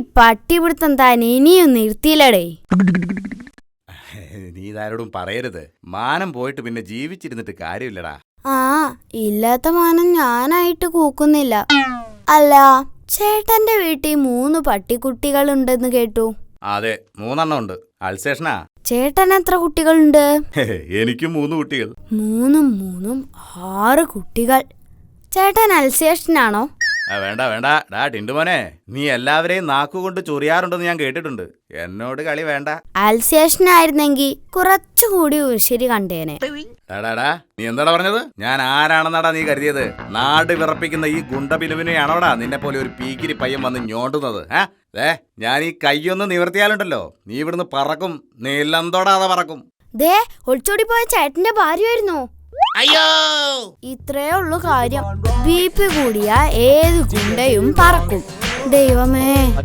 പട്ടിപിടുത്തം താൻ ഇനിയും നിർത്തിയില്ലടേ. നീ ഇതാരോടും പറയരുത്. മാനം പോയിട്ട് പിന്നെ ജീവിച്ചിരുന്നിട്ട് കാര്യമില്ലടാ. ആ ഇല്ലാത്ത മാനം ഞാനായിട്ട് കൂക്കുന്നില്ല. അല്ല ചേട്ടന്റെ വീട്ടിൽ മൂന്ന് പട്ടിക്കുട്ടികൾ ഉണ്ടെന്ന് കേട്ടു. അതെ മൂന്നെണ്ണം ഉണ്ട്. അൾസേഷനാ ചേട്ടൻ എത്ര കുട്ടികളുണ്ട്? എനിക്കും മൂന്ന് കുട്ടികൾ. മൂന്നും മൂന്നും ആറ് കുട്ടികൾ. ചേട്ടൻ അൽസേഷനാണോ? വേണ്ട വേണ്ട. ഡാ ടിണ്ടുമോനെ നീ എല്ലാവരെയും നാക്കുകൊണ്ട് ചൊറിയാറുണ്ടെന്ന് ഞാൻ കേട്ടിട്ടുണ്ട്. എന്നോട് കളി വേണ്ട. അൽസേഷനായിരുന്നെങ്കിൽ കുറച്ചുകൂടി ഉശിരി കണ്ടേനെ. ടാടാടാ നീ എന്താടാ പറഞ്ഞത്? ഞാൻ ആരാണെന്നാടാ നീ കരുതിയത്? നാട് വിറപ്പിക്കുന്ന ഈ ഗുണ്ടപിലുവിനെയാണോടാ നിന്നെ പോലെ ഒരു പീക്കിരി പയ്യൻ വന്ന് ഞോണ്ടുന്നത് ഏ? ഞാൻ ഈ കൈയൊന്ന് നിവർത്തിയാലുണ്ടല്ലോ. നീ ഇവിടുന്ന് പറക്കും നീ ഇല്ലെന്തോടാതെ പറക്കും. ദേ ഒളിച്ചോടി പോയ ചേട്ടന്റെ ഭാര്യയായിരുന്നോ. അയ്യോ. ഇത്രേ ഉള്ളു കാര്യം. ബി പി കൂടിയ ഏത് ഗുണ്ടയും പറക്കും. ദൈവമേ.